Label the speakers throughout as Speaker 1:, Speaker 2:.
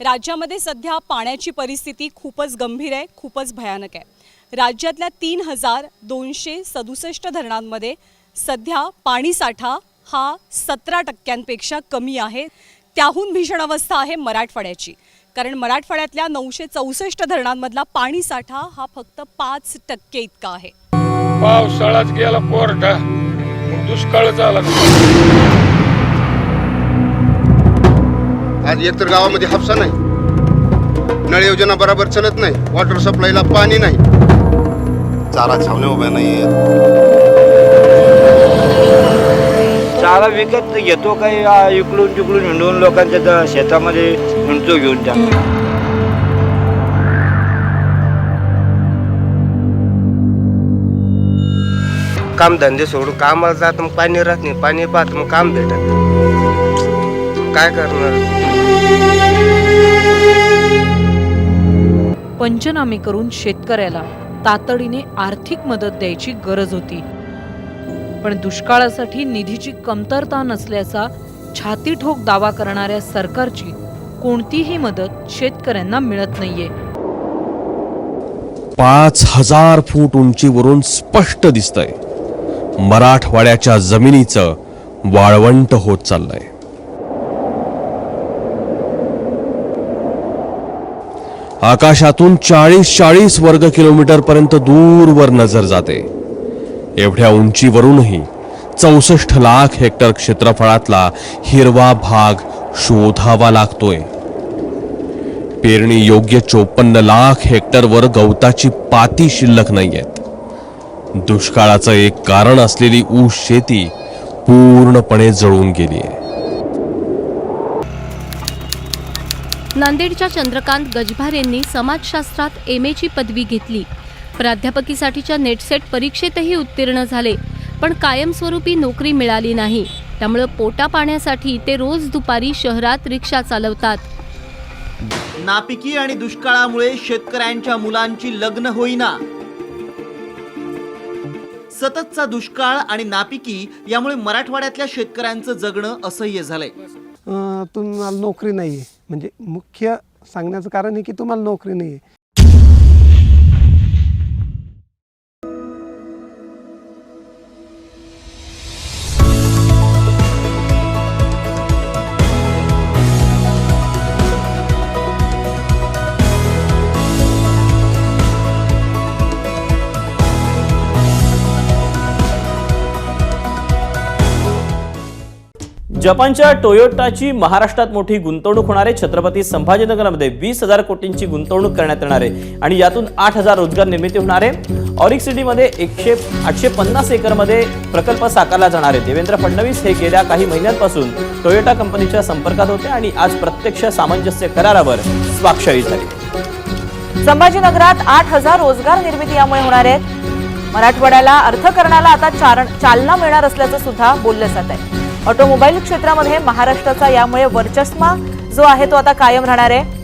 Speaker 1: राज्यामध्ये सध्या पाण्याची परिस्थिती खूपच गंभीर आहे खूपच भयानक आहे. राज्यातल्या तीन हजार दोनशे सदुसष्ट धरणांमध्ये सध्या पाणीसाठा हा सतरा टक्क्यांपेक्षा कमी आहे. त्याहून भीषण अवस्था आहे मराठवाड्याची. कारण मराठवाड्यातल्या नऊशे चौसष्ट धरणांमधला पाणीसाठा हा फक्त पाच टक्के इतका आहे.
Speaker 2: पावसाळाच गेला दुष्काळ झाला.
Speaker 3: आज एकतर गावामध्ये हापसा नाही. नळ योजना बरोबर चलत नाही. वॉटर सप्लायला पाणी नाही.
Speaker 4: चारा छावण्या उभ्या नाही
Speaker 5: चारा विकत घेतो काही आ, इकडून तिकडून हिंडून लोकांच्या शेतामध्ये हिंडतो घेऊन त्या.
Speaker 4: काम धंदे सोडून कामाला जात मग पाणी राहत नाही पाणी पाहत मग काम भेटत नाही. काय करणार?
Speaker 6: पंचनामे करून शेतकऱ्याला तातडीने आर्थिक मदत द्यायची गरज होती. पण दुष्काळासाठी निधीची कमतरता नसल्याचा छातीठोक दावा करणाऱ्या सरकारची कोणतीही मदत शेतकऱ्यांना मिळत नाहीये.
Speaker 7: पाच हजार फूट उंचीवरून स्पष्ट दिसतंय. मराठवाड्याच्या जमिनीचं वाळवंट होत चाललंय. आकाशातून चाळीस चाळीस वर्ग किलोमीटर पर्यंत दूरवर नजर जाते. एवढ्या उंचीवरूनही चौसष्ट लाख हेक्टर क्षेत्रफळातला हिरवा भाग शोधावा लागतोय. पेरणी योग्य चोपन्न लाख हेक्टरवर गवताची पाती शिल्लक नाहीयेत. दुष्काळाचं एक कारण असलेली ऊस शेती पूर्णपणे जळून गेली आहे
Speaker 8: नांदेडच्या चंद्रकांत गजभार यांनी समाजशास्त्रात एम एची पदवी घेतली. प्राध्यापकीसाठीच्या नेटसेट परीक्षेतही उत्तीर्ण झाले पण कायमस्वरूपी नोकरी मिळाली नाही. त्यामुळं पोटा पाण्यासाठी ते रोज दुपारी शहरात रिक्षा चालवतात.
Speaker 9: नापिकी आणि दुष्काळामुळे शेतकऱ्यांच्या मुलांची लग्न होईना. सततचा दुष्काळ आणि नापिकी यामुळे मराठवाड्यातल्या शेतकऱ्यांचं जगणं असह्य झालंय.
Speaker 10: तुम्हाला नोकरी नाही आहे म्हणजे मुख्य सांगण्याचं कारण आहे की तुम्हाला नोकरी नाही आहे
Speaker 11: जपानच्या टोयोटाची महाराष्ट्रात मोठी गुंतवणूक होणार आहे. छत्रपती संभाजीनगरमध्ये वीस हजार कोटींची गुंतवणूक करण्यात येणार आहे. आणि यातून आठ हजार रोजगार निर्मिती होणार आहे. ऑरिक सिटीमध्ये एकशे आठशे पन्नास एकरमध्ये प्रकल्प साकारला जाणार आहे. देवेंद्र फडणवीस हे गेल्या काही महिन्यांपासून टोयोटा कंपनीच्या संपर्कात होते आणि आज प्रत्यक्ष सामंजस्य करारावर स्वाक्षरी झाली.
Speaker 6: संभाजीनगरात आठ हजार रोजगार निर्मिती यामुळे होणार आहेत मराठवाड्याला अर्थकरणाला आता चारण चालना मिळणार असल्याचं सुद्धा बोललं जात आहे. ऑटोमोबाईल क्षेत्रामध्ये महाराष्ट्राचा यामुळे वर्चस्मा जो आहे तो आता कायम राहणार आहे.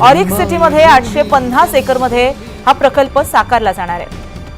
Speaker 6: ऑरिक सिटीमध्ये आठशे पन्नास एकरमध्ये हा प्रकल्प साकारला जाणार आहे.